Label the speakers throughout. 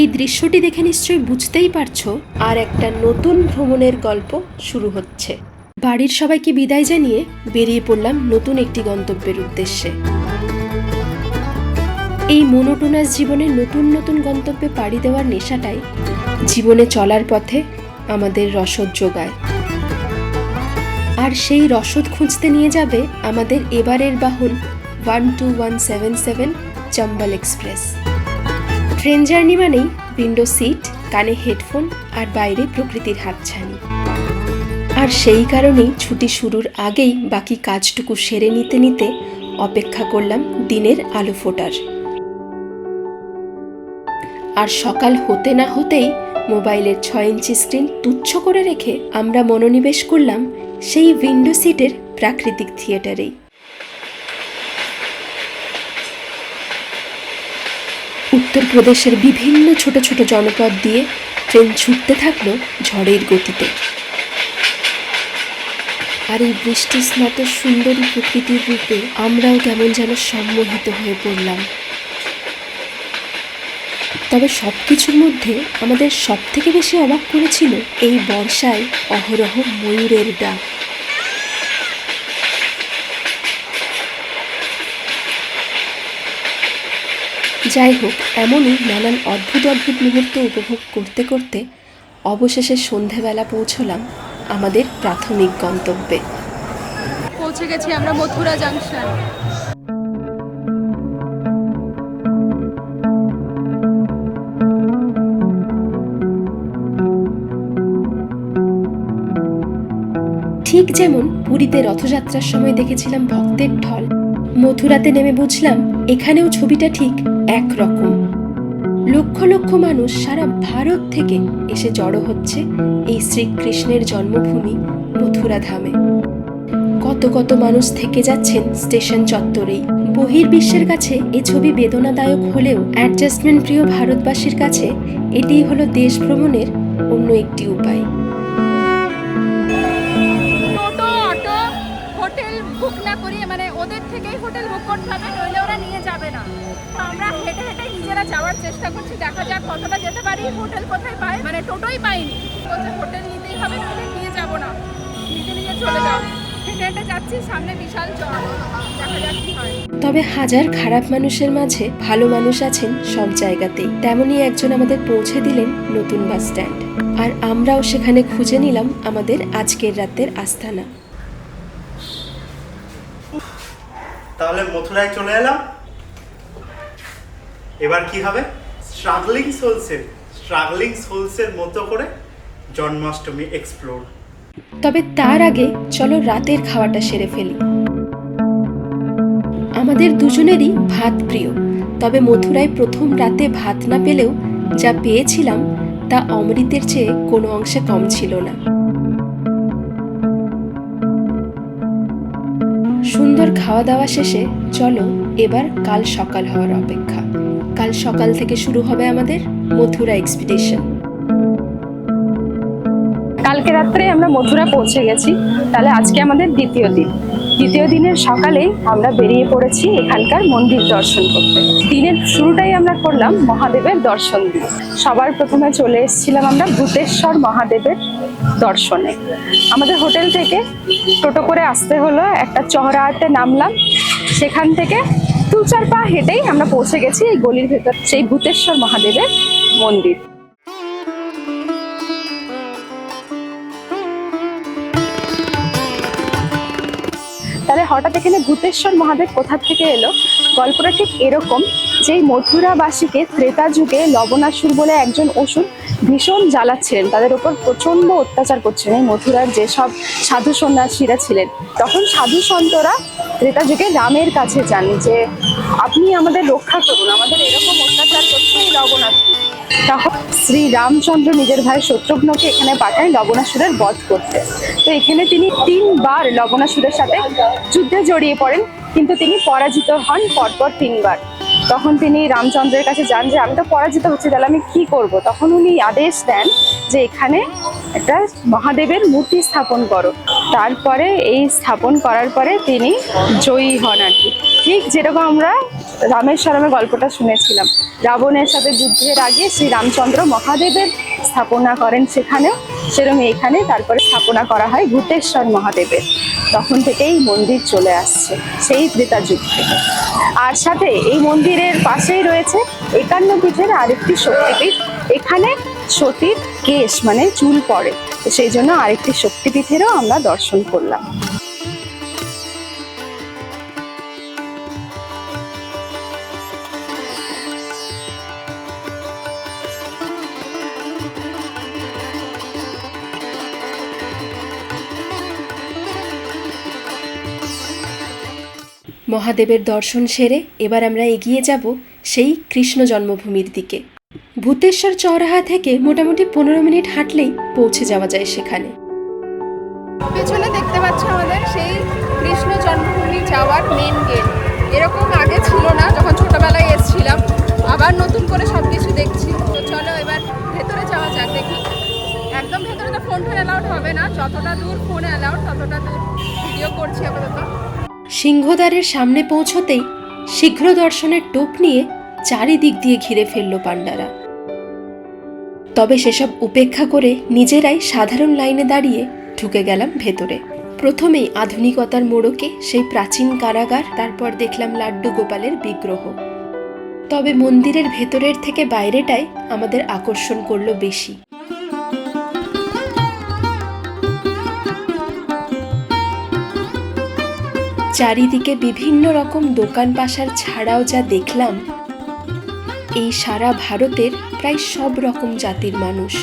Speaker 1: এই দৃশ্যটি দেখে নিশ্চয়ই বুঝতেই পারছ, আর একটা নতুন ভ্রমণের গল্প শুরু হচ্ছে। বাড়ির সবাইকে বিদায় জানিয়ে বেরিয়ে পড়লাম নতুন একটি গন্তব্যের উদ্দেশ্যে। এই মনোটোনাস জীবনে নতুন নতুন গন্তব্যে পাড়ি দেওয়ার নেশাটাই জীবনে চলার পথে আমাদের রসদ যোগায়। আর সেই রসদ খুঁজতে নিয়ে যাবে আমাদের এবারের বাহন one two one seven seven Chambal express. Train journey মানেই উইন্ডো সিট, কানে হেডফোন আর বাইরে প্রকৃতির হাতছানি। আর সেই কারণেই ছুটি শুরুর আগেই বাকি কাজটুকু সেরে নিতে নিতে অপেক্ষা করলাম দিনের আলো ফোটার। আর সকাল হতে না হতেই মোবাইলের ছয় ইঞ্চি স্ক্রিন তুচ্ছ করে রেখে আমরা মনোনিবেশ করলাম সেই উইন্ডো সিটের প্রাকৃতিক থিয়েটারেই। উত্তরপ্রদেশের বিভিন্ন ছোট ছোট জনপদ দিয়ে ট্রেন ছুটতে থাকল ঝড়ের গতিতে। আর এই বৃষ্টি স্নাত সুন্দরী প্রকৃতির রূপে আমরাও কেমন যেন সম্মোহিত হয়ে পড়লাম। তবে সব কিছুর মধ্যে আমাদের সব থেকে বেশি অবাক করেছিল এই বর্ষায় অহরহ ময়ূরের ডাক। যাই হোক এমনই নানান অদ্ভুত অদ্ভুত মুহূর্ত উপভোগ করতে করতে অবশেষে সন্ধেবেলা পৌঁছলাম আমাদের প্রাথমিক গন্তব্যে।
Speaker 2: পৌঁছে গেছি আমরা মথুরা জাংশন।
Speaker 1: ঠিক যেমন পুরীতে রথযাত্রার সময় দেখেছিলাম ভক্তের ঢল মথুরাতে নেমে বুঝলাম এখানেও ছবিটা ঠিক একরকম। লক্ষ লক্ষ মানুষ সারা ভারত থেকে এসে জড়ো হচ্ছে এই শ্রীকৃষ্ণের জন্মভূমি মথুরা ধামে কত কত মানুষ থেকে যাচ্ছেন স্টেশন চত্বরেই। বহির্বিশ্বের কাছে এ ছবি বেদনাদায়ক হলেও অ্যাডজাস্টমেন্ট প্রিয় ভারতবাসীর কাছে এটিই হলো দেশ ভ্রমণের অন্য একটি উপায়।
Speaker 2: হোটেল বুক না করি মানে ওদের থেকেই হোটেল বুক করতে হবে, নইলে ওরা নিয়ে যাবে না। তো আমরা হেঁটে হেঁটে নিজেরা যাওয়ার চেষ্টা করছি, দেখা যাক কতটা যেতে পারি, হোটেল কোথায় পাই মানে টোটোই পাইনি। বলছে হোটেল নিতেই হবে, নইলে নিয়ে যাব না। নিজে নিজে চলে হয়।
Speaker 1: তবে হাজার খারাপ মানুষের মাঝে ভালো মানুষ আছেন সব জায়গাতেই। তেমনই একজন আমাদের পৌঁছে দিলেন নতুন বাস স্ট্যান্ড। আর আমরাও সেখানে খুঁজে নিলাম আমাদের আজকের রাতের আস্থানা।
Speaker 3: তাহলে মথুরায় চলে এলাম। এবার কি হবে? স্ট্রাগলিং সোলসের স্ট্রাগলিং সোলসের মতো করে জন্মাষ্টমী এক্সপ্লোর
Speaker 1: তবে তার আগে চলো রাতের খাওয়াটা সেরে ফেলি। আমাদের দুজনেরই ভাত প্রিয়, তবে মথুরায় প্রথম রাতে ভাত না পেলেও যা পেয়েছিলাম তা অমৃতের চেয়ে কোনো অংশে কম ছিল না। সুন্দর খাওয়া দাওয়া শেষে চলো এবার কাল সকাল হওয়ার অপেক্ষা। কাল সকাল থেকে শুরু হবে আমাদের মথুরা এক্সপিডিশন
Speaker 4: কালকে রাত্রে আমরা মথুরা পৌঁছে গেছি। তাহলে আজকে আমাদের দ্বিতীয় দিন। দ্বিতীয় দিনের সকালেই আমরা বেরিয়ে পড়েছি এখানকার মন্দির দর্শন করতে। দিনের শুরুটাই আমরা করলাম মহাদেবের দর্শন দিয়ে। সবার প্রথমে চলে এসেছিলাম আমরা ভূতেশ্বর মহাদেবের দর্শনে। আমাদের হোটেল থেকে টোটো করে আসতে হলো, একটা চহরাহাটে নামলাম। সেখান থেকে দু চার পা হেঁটেই আমরা পৌঁছে গেছি এই গলির ভেতর, সেই ভূতেশ্বর মহাদেবের মন্দির। হঠাৎ এখানে ভূতেশ্বর মহাদেব কোথা থেকে এলো? গল্পটা ঠিক এরকম যে মথুরাবাসীকে ত্রেতা যুগে লবণাসুর বলে একজন অসুর ভীষণ জ্বালাচ্ছিলেন, তাদের উপর প্রচণ্ড অত্যাচার করছিলেন এই মথুরার যেসব সাধু সন্ন্যাসীরা ছিলেন। তখন সাধু সন্তরা ত্রেতা যুগে রামের কাছে যান যে, আপনি আমাদের রক্ষা করুন, আমাদের এরকম অত্যাচার করছে এই লবণাসুর। তখন শ্রী রামচন্দ্র নিজের ভাই শত্রুঘ্নকে এখানে পাঠায় লবণাসুরের বধ করতে। তো এখানে তিনি তিনবার লবণাসুরের সাথে যুদ্ধে জড়িয়ে পড়েন, কিন্তু তিনি পরাজিত হন পরপর তিনবার। তখন তিনি রামচন্দ্রের কাছে যান যে, আমি তো পরাজিত হচ্ছি, তাহলে আমি কি করব? তখন উনি আদেশ দেন যে, এখানে একটা মহাদেবের মূর্তি স্থাপন করো। তারপরে এই স্থাপন করার পরে তিনি জয়ী হন আর কি। ঠিক যেরকম আমরা রামেশ্বরমের গল্পটা শুনেছিলাম। রাবণের সাথে যুদ্ধের আগে শ্রী রামচন্দ্র মহাদেবের স্থাপনা করেন সেখানেও। সেরকম এখানে তারপরে স্থাপনা করা হয় ভূতেশ্বর মহাদেবের। তখন থেকেই মন্দির চলে আসছে সেই ত্রেতা যুগ থেকে। আর সাথে এই মন্দিরের পাশেই রয়েছে একান্ন পীঠের আরেকটি শক্তিপীঠ। এখানে সতীর কেশ মানে চুল পড়ে। সেই জন্য আরেকটি শক্তিপীঠেরও আমরা দর্শন করলাম।
Speaker 1: মহাদেবের দর্শন সেরে এবার আমরা এগিয়ে যাব সেই কৃষ্ণ জন্মভূমির দিকে। ভূতেশ্বর চৌরাহা থেকে মোটামুটি পনেরো মিনিট হাঁটলেই পৌঁছে যাওয়া যায় সেখানে।
Speaker 2: পেছনে দেখতে পাচ্ছ আমাদের সেই কৃষ্ণ জন্মভূমি যাওয়ার মেন গেট এরকম আগে ছিল না, যখন ছোটবেলায় এসেছিলাম। আবার নতুন করে সব কিছু দেখছি। তো চলো এবার ভেতরে যাওয়া যাক, দেখি। একদম ভেতরে তো ফোন ফোন অ্যালাউড হবে না। যতটা দূর ফোন অ্যালাউড ততটা দূর ভিডিও করছি আপাতত।
Speaker 1: সিংহদ্বারের সামনে পৌঁছতেই শীঘ্র দর্শনের টোপ নিয়ে চারিদিক দিয়ে ঘিরে ফেলল পাণ্ডারা। তবে সেসব উপেক্ষা করে নিজেরাই সাধারণ লাইনে দাঁড়িয়ে ঢুকে গেলাম ভেতরে। প্রথমেই আধুনিকতার মোড়কে সেই প্রাচীন কারাগার, তারপর দেখলাম লাড্ডু গোপালের বিগ্রহ। তবে মন্দিরের ভেতরের থেকে বাইরেটাই আমাদের আকর্ষণ করল বেশি। চারিদিকে বিভিন্ন রকম দোকান পাশার ছাড়াও যা দেখলাম, এই সারা ভারতের প্রায় সব রকম জাতির মানুষ।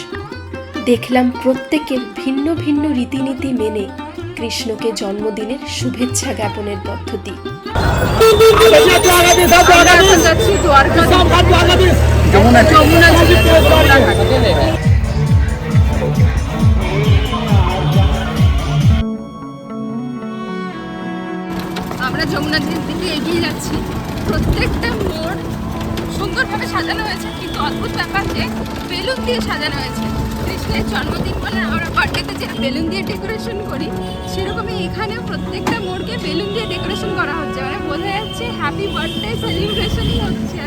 Speaker 1: দেখলাম প্রত্যেকের ভিন্ন ভিন্ন রীতিনীতি মেনে কৃষ্ণকে জন্মদিনের শুভেচ্ছা জ্ঞাপনের পদ্ধতি।
Speaker 2: যমুনা যমুনা আমরা যমুনা নদীর দিকে এগিয়ে যাচ্ছি। প্রত্যেকটা মোড় সুন্দরভাবে সাজানো হয়েছে, কিন্তু অদ্ভুত ব্যাপার যে বেলুন দিয়ে সাজানো হয়েছে। কৃষ্ণের জন্মদিন বলে আমরা বার্থডেতে যে বেলুন দিয়ে ডেকোরেশন করি, সেরকমই এখানেও প্রত্যেকটা মোড়কে বেলুন দিয়ে ডেকোরেশন করা হচ্ছে। মানে বোঝা যাচ্ছে হ্যাপি বার্থডে সেলিব্রেশনই হচ্ছে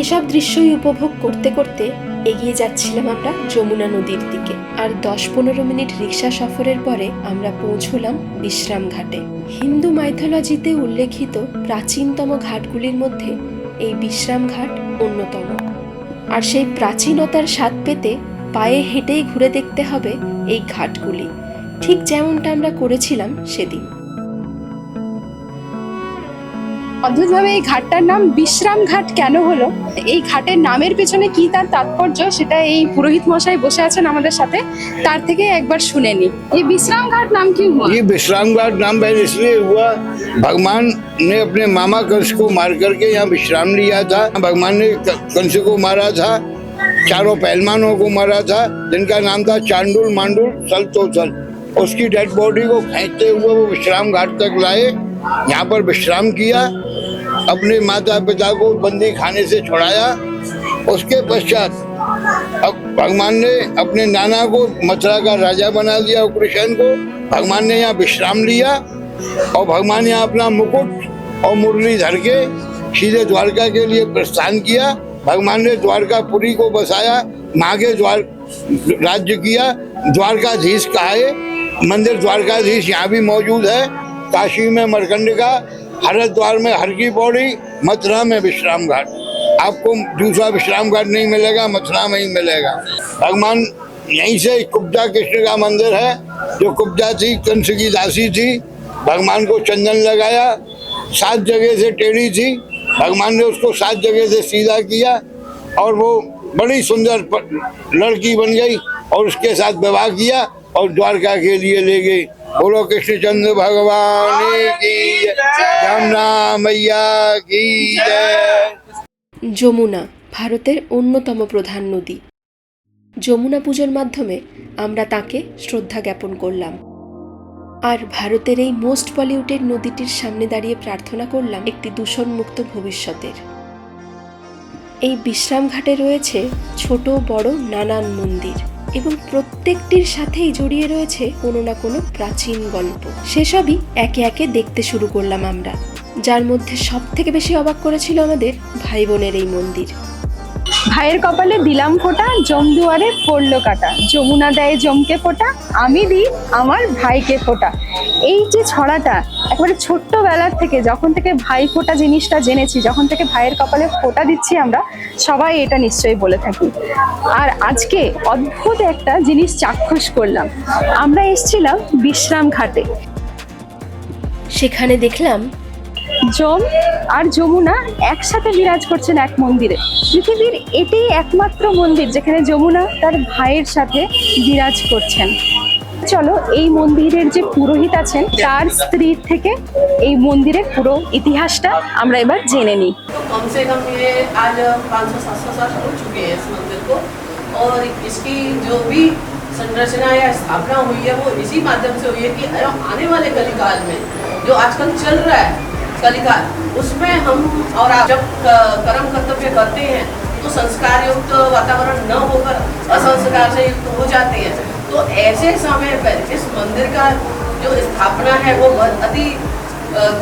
Speaker 1: এসব দৃশ্যই উপভোগ করতে করতে এগিয়ে যাচ্ছিলাম আমরা যমুনা নদীর দিকে। আর দশ পনেরো মিনিট রিক্সা সফরের পরে আমরা পৌঁছলাম বিশ্রাম ঘাটে। হিন্দু মাইথোলজিতে উল্লেখিত প্রাচীনতম ঘাটগুলির মধ্যে এই বিশ্রাম ঘাট অন্যতম। আর সেই প্রাচীনতার স্বাদ পেতে পায়ে হেঁটেই ঘুরে দেখতে হবে এই ঘাটগুলি। ঠিক যেমনটা আমরা করেছিলাম সেদিন।
Speaker 4: অদ্ভুতভাবে এই ঘাটটার নাম বিশ্রাম ঘাট কেন হলো এই ঘাটের নামের পেছনে কি তার তাৎপর্য সেটা এই পুরোহিত মশাই বসে আছেন আমাদের সাথে তার থেকে একবার শুনে নি এই বিশ্রাম ঘাট নাম কি हुआ
Speaker 5: ये विश्राम घाट नाम पहले इसलिए हुआ भगवान ने अपने मामा कंस को मार करके यहाँ विश्राम लिया था भगवान ने क- कंस को मारा था चारों पहलवानों को मारा था जिनका नाम था चांडुल मांडुल सलतोसल उसकी डेड बॉडी को खींचते हुए वो विश्राम घाट तक लाए यहाँ पर विश्राम किया, अपने माता पिता को बंदी खाने से छुड़ाया। उसके पश्चात अब भगवान ने अपने नाना को मथुरा का राजा बना दिया कृष्ण को। भगवान ने यहाँ विश्राम लिया और भगवान यहाँ अपना मुकुट और मुरली धर के सीधे द्वारका के लिए प्रस्थान किया। भगवान ने द्वारकापुरी को बसाया माँ के द्वार राज्य किया। द्वारकाधीश कहाए मंदिर द्वारकाधीश यहाँ भी मौजूद है। काशी में मरकंड का, हरिद्वार में हर की पौड़ी, मथुरा में विश्राम घाट आपको दूसरा विश्राम घाट नहीं मिलेगा, मथुरा में ही मिलेगा। भगवान यहीं से कुब्जा कृष्ण का मंदिर है, जो कुब्जा थी, कंस की दासी थी। भगवान को चंदन लगाया, सात जगह से टेढ़ी थी। भगवान ने उसको सात जगह से सीधा किया और वो बड़ी सुंदर लड़की बन गई और उसके साथ विवाह किया और द्वारका के लिए ले गई। बोलो कृष्णचंद्र भगवान की जय जमुना मैया की जय
Speaker 1: যমুনা ভারতের অন্যতম প্রধান নদী যমুনা পুজোর মাধ্যমে আমরা তাকে শ্রদ্ধা জ্ঞাপন করলাম আর ভারতের এই মোস্ট পলিউটেড নদীটির সামনে দাঁড়িয়ে প্রার্থনা করলাম একটি দূষণমুক্ত ভবিষ্যতের এই বিশ্রামঘাটে রয়েছে ছোট বড় নানান মন্দির এবং প্রত্যেকটির সাথেই জড়িয়ে রয়েছে কোনো না কোনো প্রাচীন গল্প। সেসবই একে একে দেখতে শুরু করলাম আমরা, যার মধ্যে সব থেকে বেশি অবাক করেছিল আমাদের ভাই বোনের এই মন্দির।
Speaker 4: ভাইয়ের কপালে দিলাম ফোঁটা জম দুয়ারে পড়ল কাটা। যমুনা দেয় জমকে ফোঁটা, আমি দিই আমার ভাইকে ফোঁটা। এই যে ছড়াটা, একেবারে ছোট্টবেলার থেকে, যখন থেকে ভাই ফোঁটা জিনিসটা জেনেছি, যখন থেকে ভাইয়ের কপালে ফোঁটা দিচ্ছি আমরা, সবাই এটা নিশ্চয়ই বলে থাকি। আর আজকে অদ্ভুত একটা জিনিস চাক্ষুষ করলাম। আমরা এসেছিলাম বিশ্রাম ঘাটে
Speaker 1: সেখানে দেখলাম
Speaker 4: যম আর যমুনা একসাথে বিরাজ করছেন এক মন্দিরে পৃথিবীর এটাই একমাত্র মন্দির যেখানে যমুনা তার ভাইয়ের সাথে বিরাজ করছেন চলো এই মন্দিরের যে পুরোহিত আছেন তার স্ত্রীর থেকে এই মন্দিরের পুরো ইতিহাসটা আমরা এবার জেনে নিই
Speaker 6: कम से कम ये आज पाँच सौ सात सौ साल हो चुके हैं इस मंदिर को और इसकी जो भी संरचना या स्थापना हुई है वो इसी माध्यम से हुई है कि आने वाले कलिकाल में जो आजकल चल रहा है कलिकाल। उसमें हम और आप जब कर्म कर्तव्य करते हैं तो संस्कार युक्त तो वातावरण न होकर असंस्कार से युक्त तो हो जाते हैं। तो ऐसे समय पर इस मंदिर का जो स्थापना है, वो अति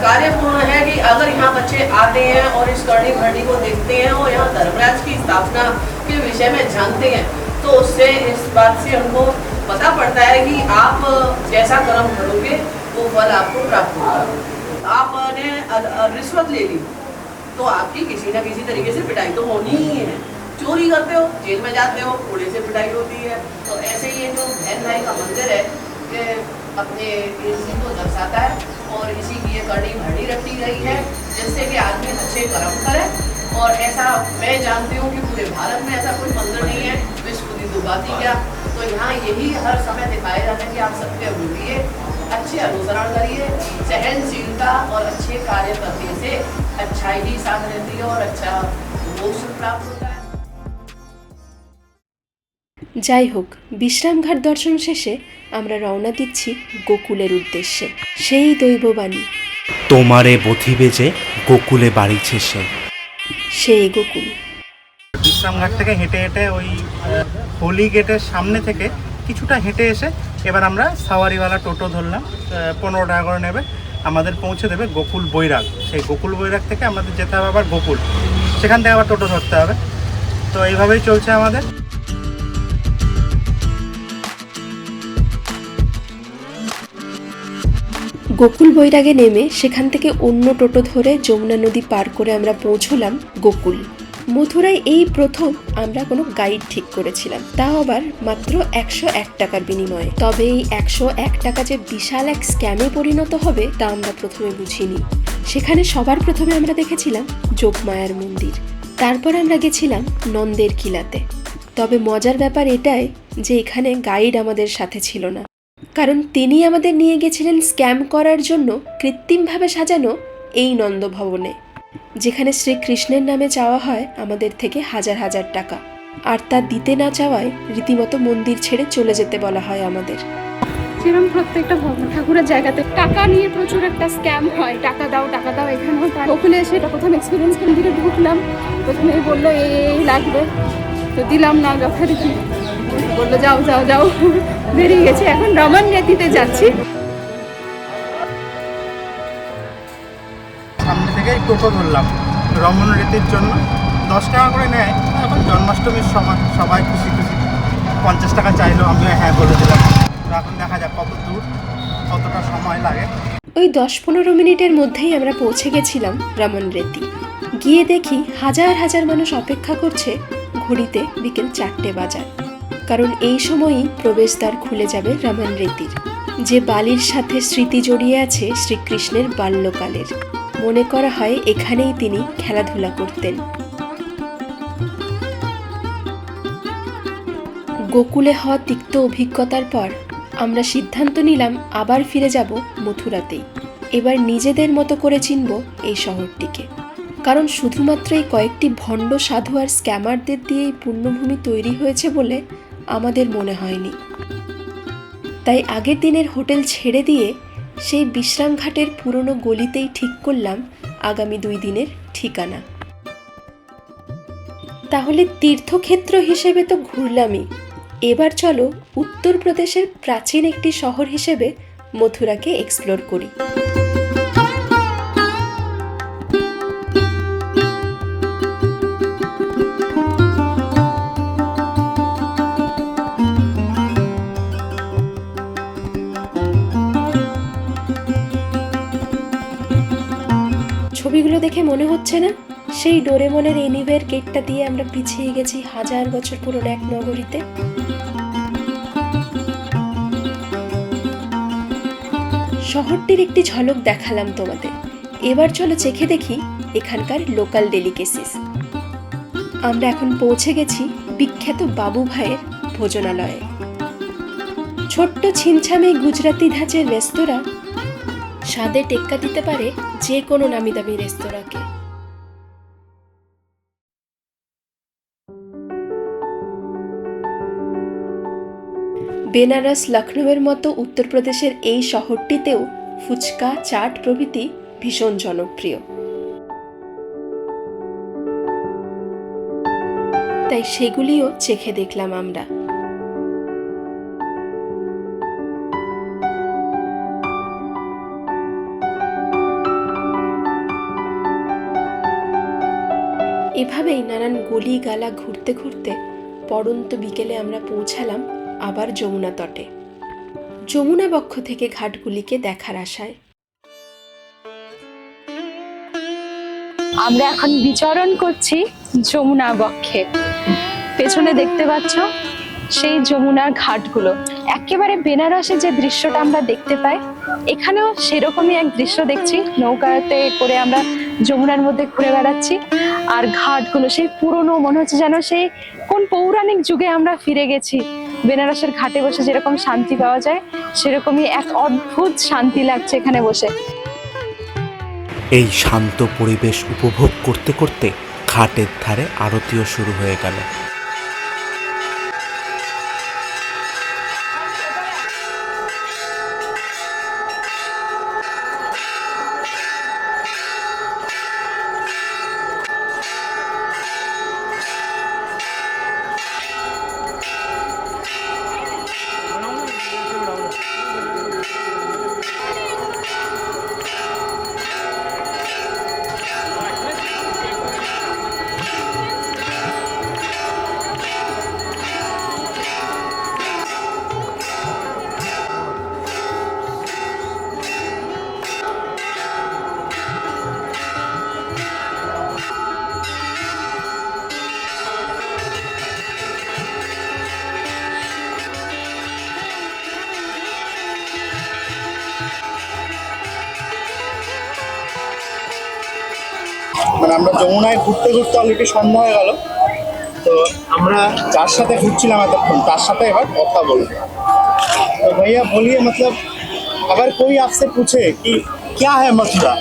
Speaker 6: कार्यपूर्ण है कि अगर यहाँ बच्चे आते हैं और इस करनी भरनी को देखते हैं और यहाँ धर्मराज की स्थापना के विषय में जानते हैं तो उससे इस बात से हमको पता पड़ता है कि आप जैसा कर्म करोगे, वो फल आपको प्राप्त होगा। अ- रिश्वत ले ली। तो आपकी किसी न किसी तरीके से पिटाई तो होनी ही है। चोरी करते हो, जेल में जाते हो, कोड़े से पिटाई होती है। तो ऐसे ये जो बहन भाई का मंदिर है, ये अपने इसी को दर्शाता है और इसी की ये करनी भरनी रखी गई है, जिससे कि आदमी अच्छे कर्म करे। और ऐसा मैं जानती हूँ कि पूरे भारत में ऐसा कोई मंदिर नहीं है, विश्व की दुर्गाती क्या? तो यहाँ यही हर समय दिखाया जाता है कि आप सत्य बोलिए अच्छे अनुसरण करिए सहनशीलता और अच्छे कार्य करने से अच्छाई ही साथ रहती है और अच्छा मोक्ष प्राप्त होता है
Speaker 1: যাই হোক বিশ্রামঘাট দর্শন শেষে আমরা রওনা দিচ্ছি গোকুলের উদ্দেশ্যে সেই দৈববাণী
Speaker 3: তোমারে বধিবে যে গোকুলে বাড়িছে সে
Speaker 1: সেই গোকুল
Speaker 3: বিশ্রামঘাট থেকে হেঁটে হেঁটে ওই আহ, হোলি গেটের সামনে থেকে কিছুটা হেঁটে এসে এবার আমরা সাওয়ারিওয়ালা টোটো ধরলাম পনেরো টাকা করে নেবে। আমাদের পৌঁছে দেবে গোকুল বৈরাগ। সেই গোকুল বৈরাগ থেকে আমাদের যেতে হবে আবার গোকুল। সেখান থেকে আবার টোটো ধরতে হবে। তো এইভাবেই চলছে আমাদের।
Speaker 1: গোকুল বৈরাগে নেমে সেখান থেকে অন্য টোটো ধরে যমুনা নদী পার করে আমরা পৌঁছলাম গোকুল। মথুরায় এই প্রথম আমরা কোনো গাইড ঠিক করেছিলাম। তাও আবার মাত্র একশো এক টাকার বিনিময়ে। তবে এই একশো এক টাকা যে বিশাল এক স্ক্যামে পরিণত হবে, তা আমরা প্রথমে বুঝিনি। সেখানে সবার প্রথমে আমরা দেখেছিলাম যোগমায়ার মন্দির। তারপর আমরা গেছিলাম নন্দের কিলাতে তবে মজার ব্যাপার এটাই যে এখানে গাইড আমাদের সাথে ছিল না। কারণ তিনি আমাদের নিয়ে গেছিলেন স্ক্যাম করার জন্য কৃত্রিমভাবে সাজানো এই নন্দভবনে। যেখানে শ্রীকৃষ্ণের নামে চাওয়া হয় আমাদের থেকে হাজার হাজার টাকা। আর তা দিতে না চাওয়ায় রীতিমতো মন্দির ছেড়ে চলে যেতে বলা হয় আমাদের।
Speaker 4: যেরকম প্রত্যেকটা ভগ্ন ঠাকুরের জায়গাতে টাকা নিয়ে প্রচুর একটা স্ক্যাম হয়। টাকা দাও টাকা দাও, এখানেও তার এসে এটা প্রথম এক্সপিরিয়েন্স মন্দিরে ঢুকলাম প্রথমে বলল এই লাগবে। তো দিলাম না যথারীতি। বলল, যাও যাও যাও। বেরিয়ে গেছে। এখন রমান রেতিতে যাচ্ছি।
Speaker 3: থেকেই টোটো ধরলাম রমন রীতির জন্য। দশ টাকা করে নেয়। এখন জন্মাষ্টমীর সময় সবাই খুশি খুশি পঞ্চাশ টাকা চাইলো, আমিও হ্যাঁ বলে দিলাম। এখন দেখা যাক কত দূর, কতটা সময় লাগে।
Speaker 1: ওই দশ পনেরো মিনিটের মধ্যেই আমরা পৌঁছে গেছিলাম রামন রেতি। গিয়ে দেখি হাজার হাজার মানুষ অপেক্ষা করছে ঘড়িতে বিকেল চারটে বাজার। কারণ এই সময়ই প্রবেশদ্বার খুলে যাবে রামন রেতির। যে বালির সাথে স্মৃতি জড়িয়ে আছে শ্রীকৃষ্ণের বাল্যকালের। মনে করা হয় এখানেই তিনি খেলাধুলা করতেন। গোকুলে হওয়া তিক্ত অভিজ্ঞতার পর আমরা সিদ্ধান্ত নিলাম আবার ফিরে যাব মথুরাতেই। এবার নিজেদের মতো করে চিনব এই শহরটিকে। কারণ শুধুমাত্র এই কয়েকটি ভণ্ড সাধু আর স্ক্যামারদের দিয়ে এই পুণ্যভূমি তৈরি হয়েছে বলে আমাদের মনে হয়নি। তাই আগের দিনের হোটেল ছেড়ে দিয়ে সেই বিশ্রামঘাটের পুরনো গলিতেই ঠিক করলাম আগামী দুই দিনের ঠিকানা। তাহলে তীর্থক্ষেত্র হিসেবে তো ঘুরলামই। এবার চলো উত্তরপ্রদেশের প্রাচীন একটি শহর হিসেবে মথুরাকে এক্সপ্লোর করি। ছবিগুলো দেখে মনে হচ্ছে না? সেই ডোরেমনের এনিওয়ের গেটটা দিয়ে আমরা পিছিয়ে গেছি হাজার বছর পুরনো এক নগরীতে। শহরটির একটি ঝলক দেখালাম তোমাদের। এবার চলো চেখে দেখি এখানকার লোকাল ডেলিকেসিস। আমরা এখন পৌঁছে গেছি বিখ্যাত বাবু ভাইয়ের ভোজনালয়ে। ছোট্ট ছিমছামে গুজরাতি ধাঁচের রেস্তোরাঁ স্বাদে টেক্কা দিতে পারে যে কোনো নামি দামি রেস্তোরাঁকে। বেনারস লখনৌয়ের মতো উত্তরপ্রদেশের এই শহরটিতেও ফুচকা, চাট প্রভৃতি ভীষণ জনপ্রিয়। তাই সেগুলিও চেখে দেখলাম আমরা। এভাবেই নানান গলি গালা ঘুরতে ঘুরতে পড়ন্ত বিকেলে আমরা পৌঁছালাম আবার যমুনা তটে। যমুনা বক্ষ থেকে ঘাটগুলিকে দেখার আশায়।
Speaker 4: আমরা এখন বিচরণ করছি যমুনা বক্ষে। পেছনে দেখতে পাচ্ছ সেই যমুনার ঘাটগুলো। একেবারে বেনারসে যে দৃশ্যটা আমরা দেখতে পাই, এখানেও সেরকমই এক দৃশ্য দেখছি। নৌকাতে করে আমরা যমুনার মধ্যে ঘুরে বেড়াচ্ছি। আর ঘাটগুলো সেই পুরনো, মনে হচ্ছে যেন সেই কোন পৌরাণিক যুগে আমরা ফিরে গেছি। বেনারসের ঘাটে বসে যেরকম শান্তি পাওয়া যায়, সেরকমই এক অদ্ভুত শান্তি লাগছে এখানে বসে।
Speaker 7: এই শান্ত পরিবেশ উপভোগ করতে করতে ঘাটের ধারে আরতিও শুরু হয়ে গেল।
Speaker 3: ঘুরতে ঘুরতে অলরেডি সন্ধ্যা হয়ে গেল তো আমরা যার সাথে ঘুরছিলাম এতক্ষণ তার সাথে এবার কথা বলবো तो भैया बोलिए मतलब अगर कोई आपसे पूछे कि क्या है मथुरा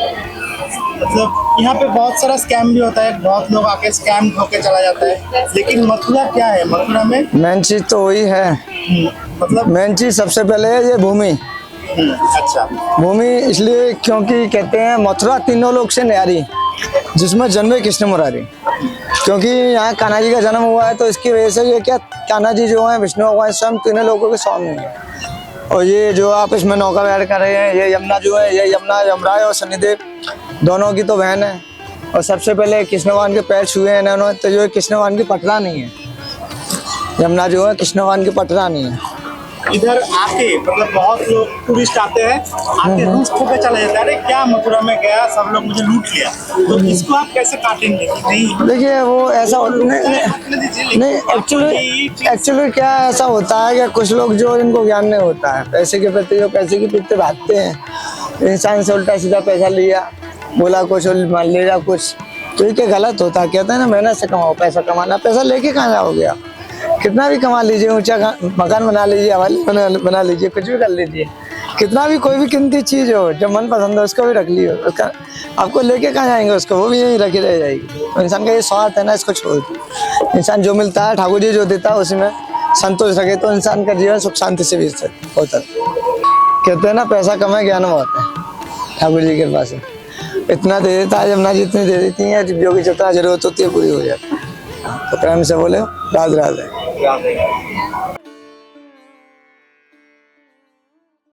Speaker 3: मतलब यहाँ पे बहुत सारा स्कैम भी होता है बहुत लोग आके स्कैम होके चला जाता है लेकिन मथुरा क्या है मथुरा में
Speaker 8: मेन चीज तो वही है
Speaker 3: हम्म, मतलब
Speaker 8: मेन चीज सबसे पहले है ये भूमि
Speaker 3: हम्म, अच्छा
Speaker 8: भूमि इसलिए क्योंकि कहते हैं मथुरा तीनों लोग से न्यारी जिसमें जन्मे कृष्ण मुरारी। क्योंकि यहाँ कान्हा जी का जन्म हुआ है तो इसकी वजह से ये क्या कान्हा जी जो है, विष्णु भगवान स्वयं तीनों लोगों के स्वामी है। और ये जो आप इसमें नौका विहार कर रहे हैं, ये यमुना जो है, ये यमुना यमराज और शनिदेव, दोनों की तो बहन है। और सबसे पहले कृष्ण भगवान के पैर छुए हैं इन्होंने तो जो कृष्ण भगवान की पटरा नहीं है। यमुना जो है, कृष्ण भगवान की पटरा नहीं है।
Speaker 3: इधर आके मतलब बहुत लोग टूरिस्ट आते हैं आके लूट के चले जाते हैं। अरे क्या मथुरा में गया सब लोग मुझे लूट लिया तो इसको आप कैसे काटेंगे नहीं?
Speaker 8: देखिए वो ऐसा हो- नहीं नहीं एक्चुअली एक्चुअली क्या ऐसा होता है कि कुछ लोग जो इनको ज्ञान नहीं होता है पैसे के प्रति जो पैसे के पीछे भागते हैं। इंसान से उल्टा सीधा पैसा लिया बोला कुछ और मान लिया कुछ तो ये गलत होता कहते हैं ना मेहनत से कमाओ पैसा कमाना पैसा लेके कहाँ जाओगे आप? कितना भी कमा लीजिए, ऊँचा मकान बना लीजिए, हवाली बना लीजिए, कुछ भी कर लीजिए। कितना भी कोई भी कीमती चीज़ हो, जो मन पसंद हो, उसको भी रख लियो। उसका आपको लेके कहाँ जाएँगे उसको? वो भी यहीं रखी रह जाएगी। इंसान का ये स्वार्थ है ना, इसको छोड़ दो। इंसान जो मिलता है, ठाकुर जी जो देता है, उसमें संतोष रखे तो इंसान का जीवन सुख शांति से भी होता है। कहते हैं ना, पैसा कमाए, ज्ञान बहुत है। ठाकुर जी के पास इतना दे देता है, जमुना जी इतनी दे देती है जो भी जितना ज़रूरत होती है, पूरी हो जाती है। तो प्रेम से बोले 不要
Speaker 3: 这个